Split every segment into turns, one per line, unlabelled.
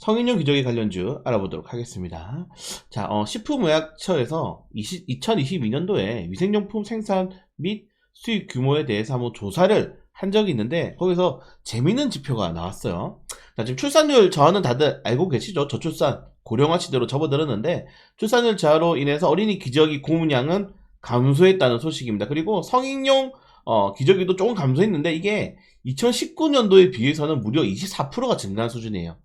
성인용 기저귀 관련주 알아보도록 하겠습니다. 자, 어, 식품의약처에서 20, 2022년도에 위생용품 생산 및 수입 규모에 대해서 한번 조사를 한 적이 있는데 거기서 재미있는 지표가 나왔어요. 자, 지금 출산율 저하는 다들 알고 계시죠? 저출산 고령화 시대로 접어들었는데 출산율 저하로 인해서 어린이 기저귀 고문량은 감소했다는 소식입니다. 그리고 성인용 어, 기저귀도 조금 감소했는데 이게 2019년도에 비해서는 무려 24%가 증가한 수준이에요.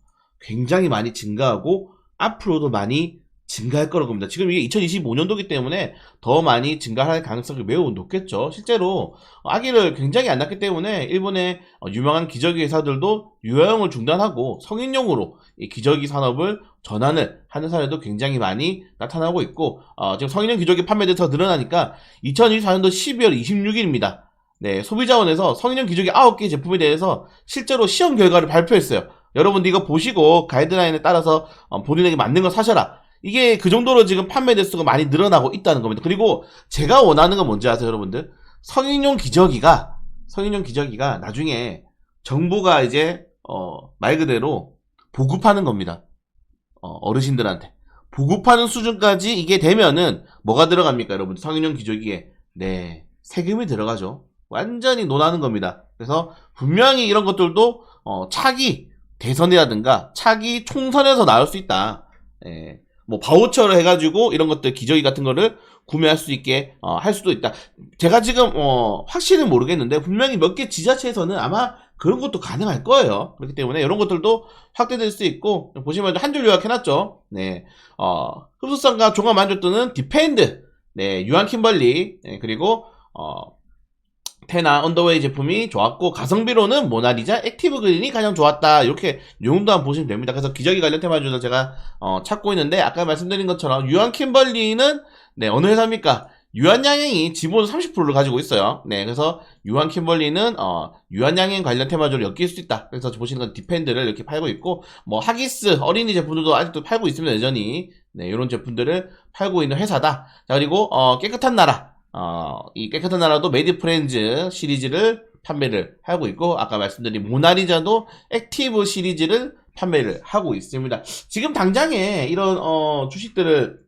굉장히 많이 증가하고 앞으로도 많이 증가할 거라고 봅니다. 지금 이게 2025년도기 때문에 더 많이 증가할 가능성이 매우 높겠죠. 실제로 아기를 굉장히 안 낳기 때문에 일본의 어, 유명한 기저귀 회사들도 유아용을 중단하고 성인용으로 이 기저귀 산업을 전환을 하는 사례도 굉장히 많이 나타나고 있고 어, 지금 성인용 기저귀 판매대가 더 늘어나니까 2024년도 12월 26일입니다. 네, 소비자원에서 성인용 기저귀 9개 제품에 대해서 실제로 시험 결과를 발표했어요. 여러분들 이거 보시고 가이드라인에 따라서 어, 본인에게 맞는 거 사셔라. 이게 그 정도로 지금 판매 대수가 많이 늘어나고 있다는 겁니다. 그리고 제가 원하는 건 뭔지 아세요, 여러분들? 성인용 기저귀가 성인용 기저귀가 나중에 정부가 이제 어, 말 그대로 보급하는 겁니다. 어, 르신들한테 보급하는 수준까지 이게 되면은 뭐가 들어갑니까, 여러분? 성인용 기저귀에 네 세금이 들어가죠. 완전히 논하는 겁니다. 그래서 분명히 이런 것들도 어, 차기 대선이라든가 차기 총선에서 나올 수 있다. 예, 뭐 바우처를 해가지고 이런 것들 기저귀 같은 거를 구매할 수 있게 어, 할 수도 있다. 제가 지금 어, 확실히 모르겠는데 분명히 몇 개 지자체에서는 아마 그런 것도 가능할 거예요. 그렇기 때문에 이런 것들도 확대될 수 있고 보시면 한 줄 요약해놨죠. 네, 어, 흡수성과 종합 만족도는 디펜드, 네, 유한 킴벌리, 네, 그리고 어, 테나 언더웨이 제품이 좋았고 가성비로는 모나리자 액티브 그린이 가장 좋았다. 이렇게 용도 한번 보시면 됩니다. 그래서 기저귀 관련 테마주를 제가 어, 찾고 있는데 아까 말씀드린 것처럼 유한 킴벌리는 네 어느 회사입니까? 유한양행이 지분 30%를 가지고 있어요. 네 그래서 유한 킴벌리는 어, 유한양행 관련 테마주를 엮일 수 있다. 그래서 보시는 건 디펜드를 이렇게 팔고 있고 뭐 하기스 어린이 제품들도 아직도 팔고 있습니다 여전히. 네 이런 제품들을 팔고 있는 회사다. 자 그리고 어, 깨끗한 나라 어, 이 깨끗한 나라도 메디 프렌즈 시리즈를 판매를 하고 있고 아까 말씀드린 모나리자도 액티브 시리즈를 판매를 하고 있습니다. 지금 당장에 이런 어, 주식들을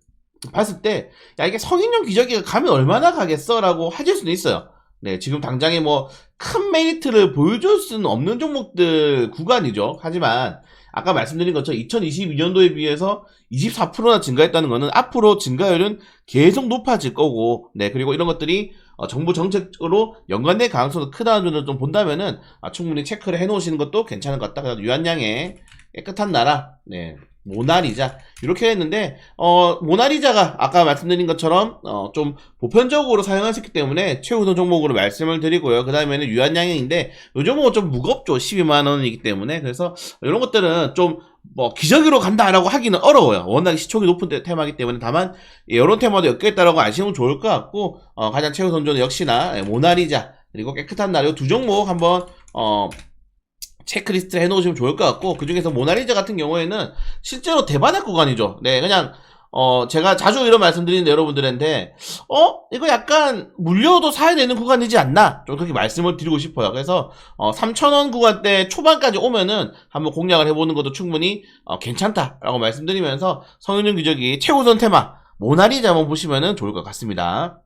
봤을 때 야 이게 성인용 기저귀가 가면 얼마나 가겠어라고 하실 수는 있어요. 네, 지금 당장에 뭐 큰 메리트를 보여줄 수는 없는 종목들 구간이죠. 하지만 아까 말씀드린 것처럼 2022년도에 비해서 24%나 증가했다는 것은 앞으로 증가율은 계속 높아질 거고, 네, 그리고 이런 것들이 어, 정부 정책으로 연관될 가능성도 크다는 점을 좀 본다면은 아, 충분히 체크를 해 놓으시는 것도 괜찮을 것 같다. 그래서 유한양의 깨끗한 나라, 네, 모나리자 이렇게 했는데 어 모나리자가 아까 말씀드린 것처럼 어 좀 보편적으로 있기 때문에 최우선 종목으로 말씀을 드리고요. 그 다음에는 유한양행인데 요 종목은 좀 무겁죠. 12만 원이기 때문에 그래서 이런 것들은 좀뭐 기저귀로 간다라고 하기는 어려워요. 워낙 시총이 높은 테- 테마이기 때문에 다만 이런 테마도 엮여있다라고 아시면 좋을 것 같고 어, 가장 최우선조는 역시나 예, 모나리자 그리고 깨끗한 날이두 종목 한번 어 체크리스트 해놓으시면 좋을 것 같고 그 중에서 모나리자 같은 경우에는 실제로 대반의 구간이죠. 네, 그냥 어 제가 자주 이런 말씀드리는 여러분들한테 어 이거 약간 물려도 사야 되는 구간이지 않나 좀 그렇게 말씀을 드리고 싶어요. 그래서 어 3,000원 구간대 초반까지 오면은 한번 공략을 해보는 것도 충분히 어, 괜찮다라고 말씀드리면서 성인용 기저귀 최우선 테마 모나리자 한번 보시면은 좋을 것 같습니다.